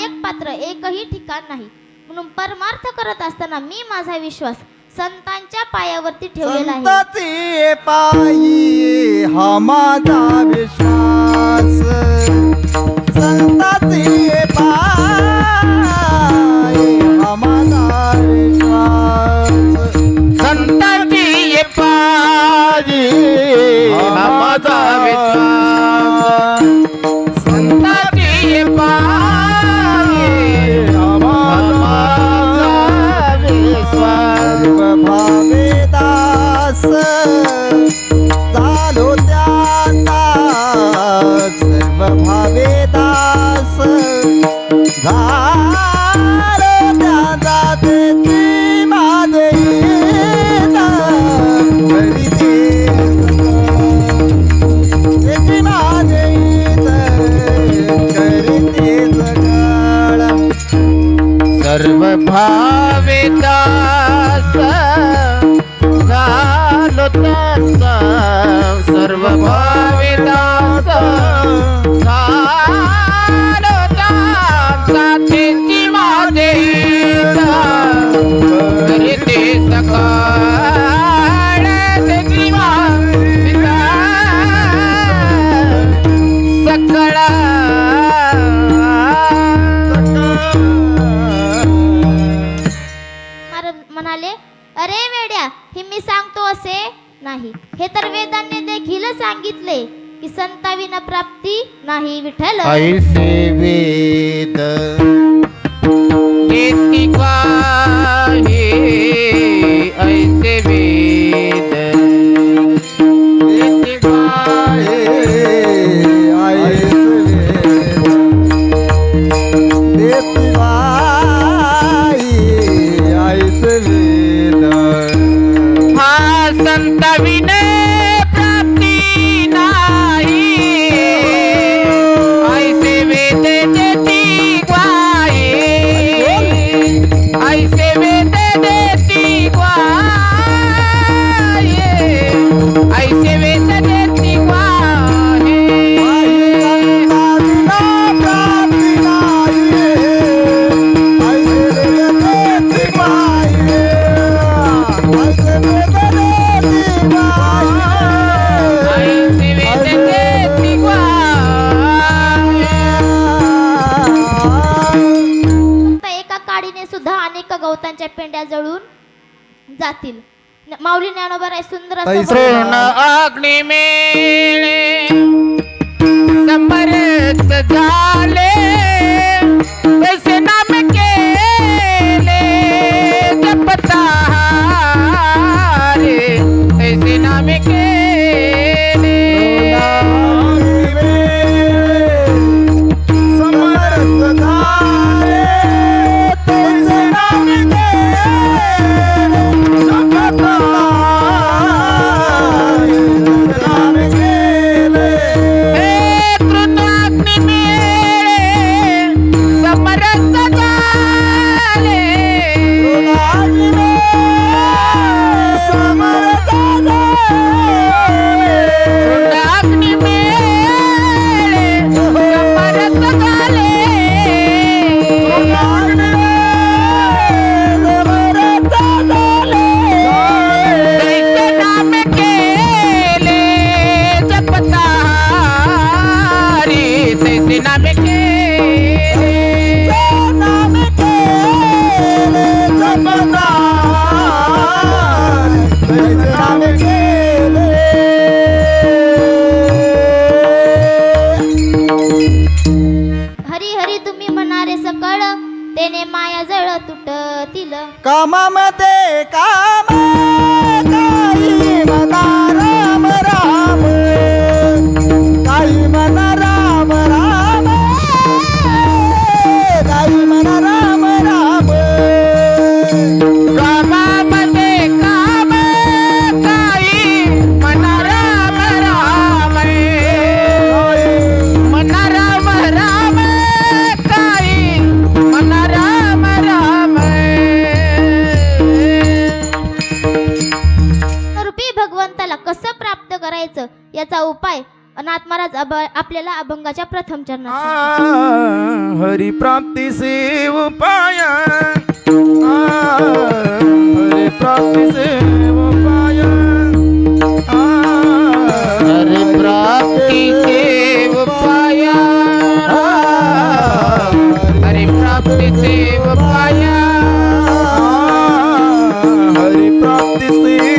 लायक पात्र एकही ठिकाण नाही. म्हणून परमार्थ करत असताना मी माझा विश्वास संतांच्या पायावरती ठेवलेला आहे. पायी हा माझा विश्वास. पाय भाविदास झालो गवतांच्या पेंड्या जळून जातील. माऊली ज्ञानोबा राय सुंदर अग्नि झाले And I make आपल्याला अभंगाच्या प्रथम चरणात हरी प्राप्ती सेव पाया. हरी प्राप्ती सेव पाया. हरी प्राप्ती सेव पाया. हरी प्राप्ती सेव पाया. हरी प्राप्ती सेव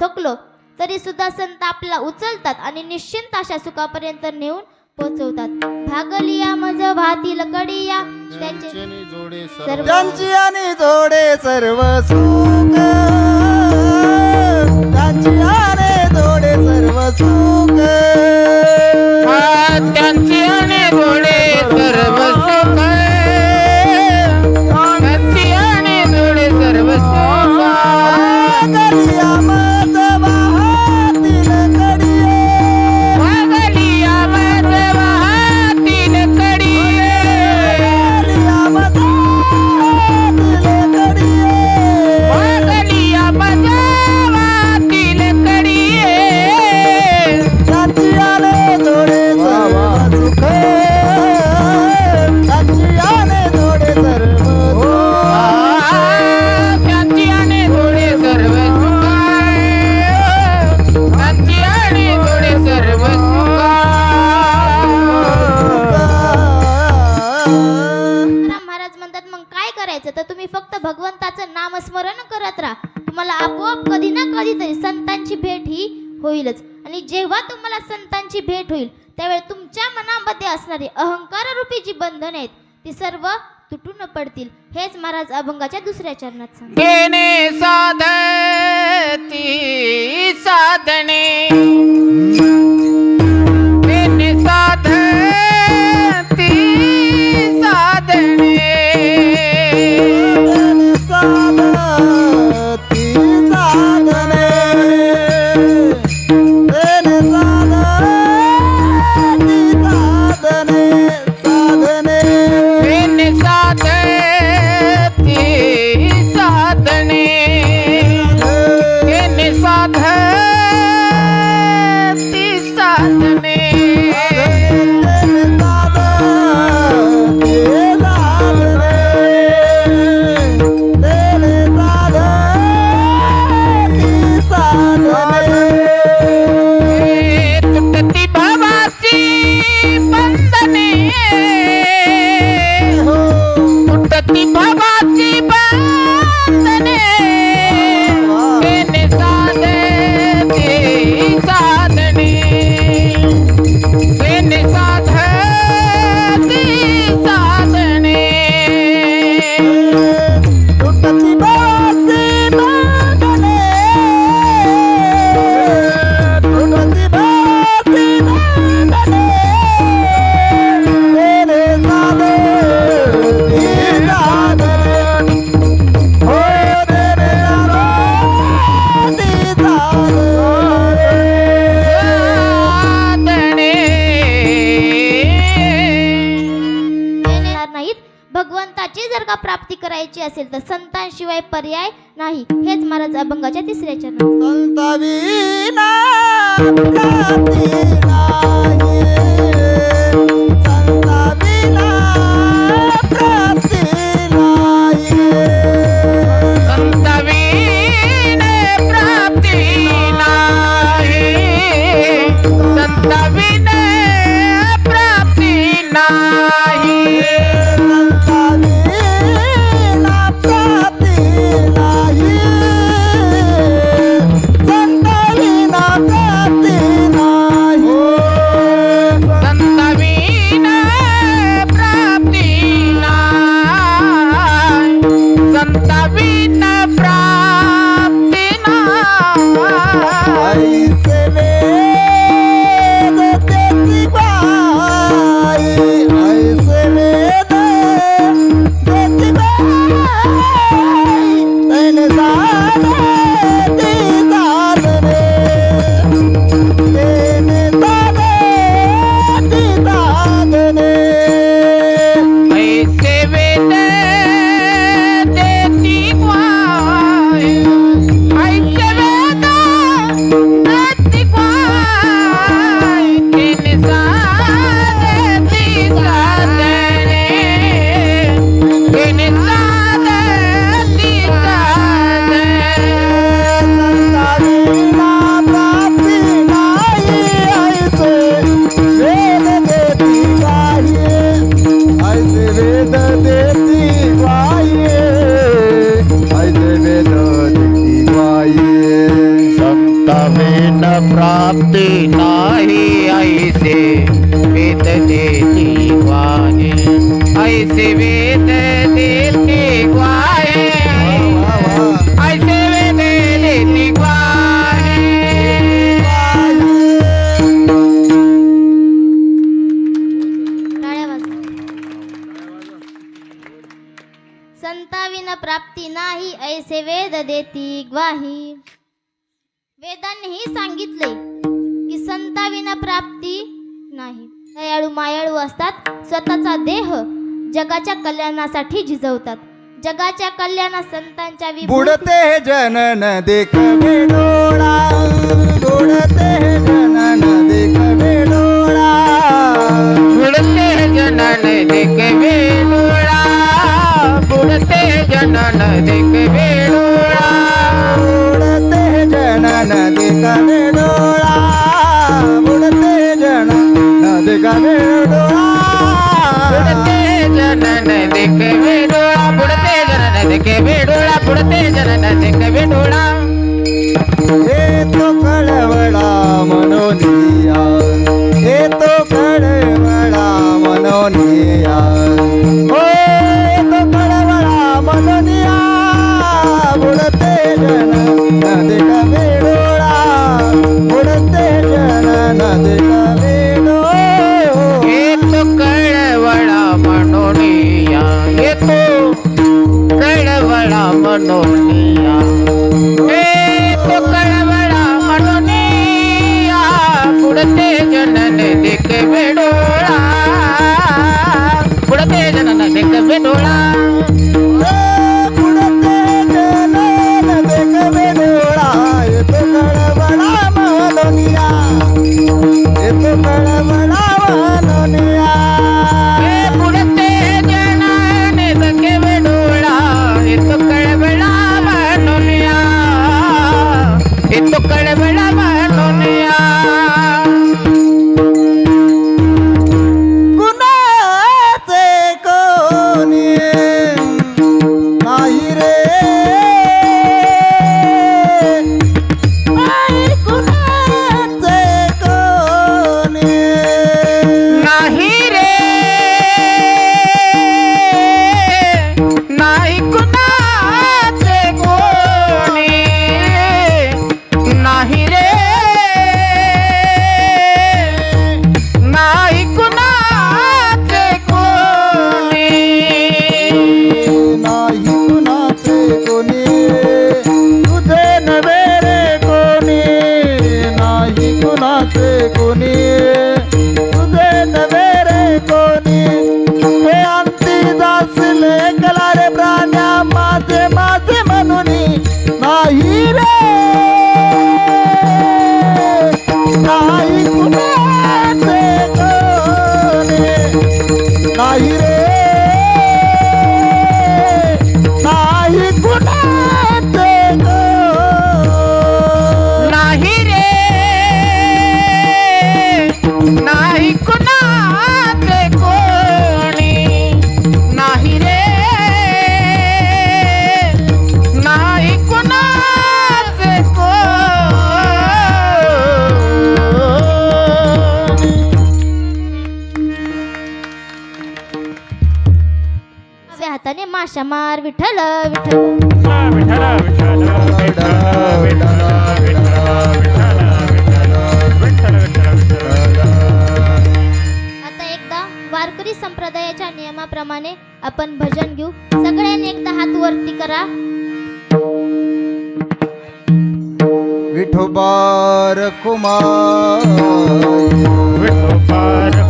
थकलो तरी सुद्धा संत आपला उचलतात आणि निश्चिंत अशा सुखापर्यंत नेऊन पोहोचवतात भागलिया मज भाती लकडिया त्यांची आणि जोडे सर्व सुख. त्यांची आणि जोडे सर्व सुख. दुसऱ्या चरणात सांग. साधती साधने पर्याय नाही. हेच महाराज अभंगाच्या तिसऱ्या चरणात. संतावी संताविन प्राप्ती नाही ऐसे वेद देती ग्वाही. वेदांनीही सांगितले की संताविन प्राप्ती नाही. दयाळू मायाळू असतात स्वतःचा देह जगाच्या कल्याणासाठी झिजवतात. जगाच्या कल्याणा संतांच्या बुडते जनन देख डोळा बुडते जनन देख डोळा बुडते जनन देख डोळा नदी के बेडोरा उड़ते जनन दिखने হাতে গুনিয়ে क्षमार विठल आता एकदा वारकरी संप्रदायाच्या नियमाप्रमाणे आपण भजन घेऊ. सगळ्यांनी एकदा हात वरती करा. विठोबार कुमार. विठोबार